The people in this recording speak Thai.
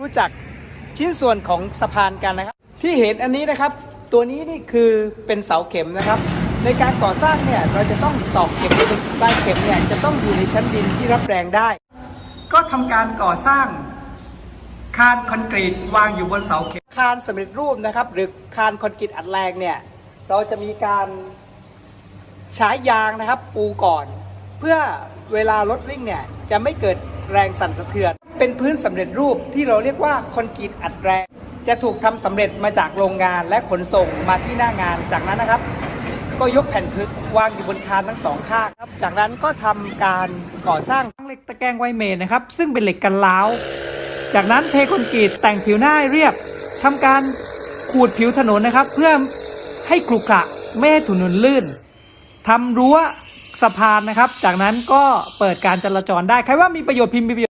รู้จักชิ้นส่วนของสะพานกันนะครับ ที่เห็นอันนี้นะครับ ตัวนี้นี่คือเป็นเสาเข็มนะครับ ในการก่อสร้างเนี่ยเราจะต้องตอกเข็มปลายเข็มเนี่ยจะต้องอยู่ในชั้นดินที่รับแรงได้ ก็ทำการก่อสร้างคานคอนกรีตวางอยู่บนเสาเข็มคานสำเร็จรูปนะครับ หรือคานคอนกรีตอัดแรงเนี่ยเราจะมีการใช้ยางนะครับปูก่อน เพื่อเวลารถวิ่งเนี่ยจะไม่เกิด แรงสั่นสะเทือน เป็นพื้นสำเร็จรูปที่เราเรียกว่าคอนกรีตอัดแรง จะถูกทำสำเร็จมาจากโรงงานและขนส่งมาที่หน้างานจากนั้นนะครับ ก็ยกแผ่นพึกวางอยู่บนคานทั้งสองข้างครับ จากนั้นก็ทำการก่อสร้างเหล็กตะแกรงไวเมนนะครับ ซึ่งเป็นเหล็กกันล้าว จากนั้นเทคอนกรีตแต่งผิวหน้าเรียบทำการขูดผิวถนนนะครับ เพื่อให้ขรุขระไม่ให้ถนนลื่นทำรั้ว สะพานนะครับ จากนั้นก็เปิดการจราจรได้ ใครว่ามีประโยชน์พิมพ์มีประโยชน์